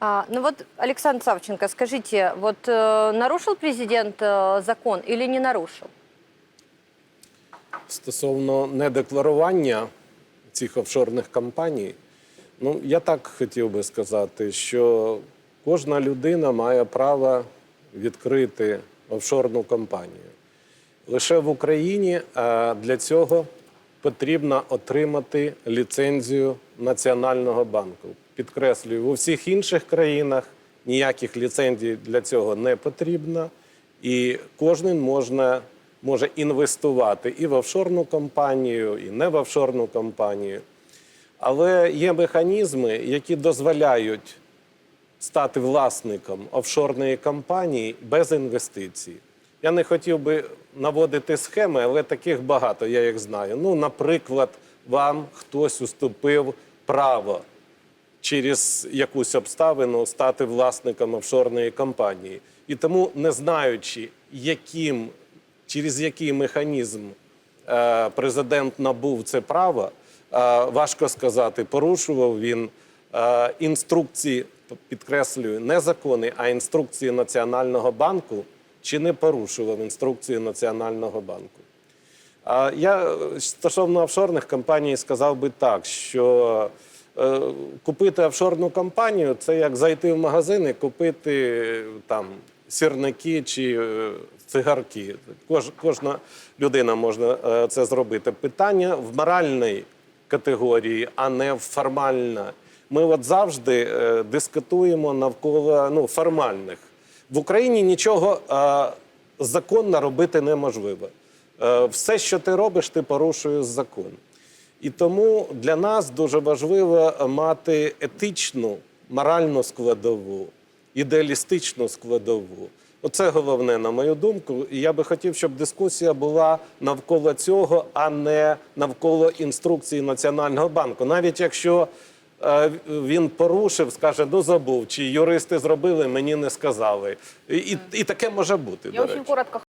А, ну вот, Александр Савченко, скажите, вот э, нарушил президент э, закон или не нарушил? Стосовно недекларування цих офшорних компаній, ну я так хотів би сказати, що кожна людина має право відкрити офшорну компанію. Лише в Україні е, для цього потрібно отримати ліцензію Національного банку. Підкреслюю, у всіх інших країнах ніяких ліцензій для цього не потрібно, і кожен можна, може інвестувати і в офшорну компанію, і не в офшорну компанію. Але є механізми, які дозволяють стати власником офшорної компанії без інвестицій. Я не хотів би наводити схеми, але таких багато, я їх знаю. Ну, наприклад, вам хтось уступив право через якусь обставину стати власником офшорної компанії. І тому, не знаючи, яким, через який механізм е, президент набув це право, е, важко сказати, порушував він е, інструкції, підкреслюю, не закони, а інструкції Національного банку, чи не порушував інструкції Національного банку. Я стосовно офшорних компаній сказав би так, що купити офшорну компанію це як зайти в магазин і купити е, там сірники чи е, цигарки. Кож, кожна людина може е, це зробити. Питання в моральній категорії, а не в формальна. Ми от завжди е, дискутуємо навколо ну, формальних. В Україні нічого е, законно робити неможливо. Е, все, що ти робиш, ти порушуєш закон. І тому для нас дуже важливо мати етичну, моральну складову, ідеалістичну складову. Оце головне, на мою думку. І я би хотів, щоб дискусія була навколо цього, а не навколо інструкції Національного банку. Навіть якщо е, він порушив, скаже, ну забув, чи юристи зробили, мені не сказали. І, і, і таке може бути. Я до речі.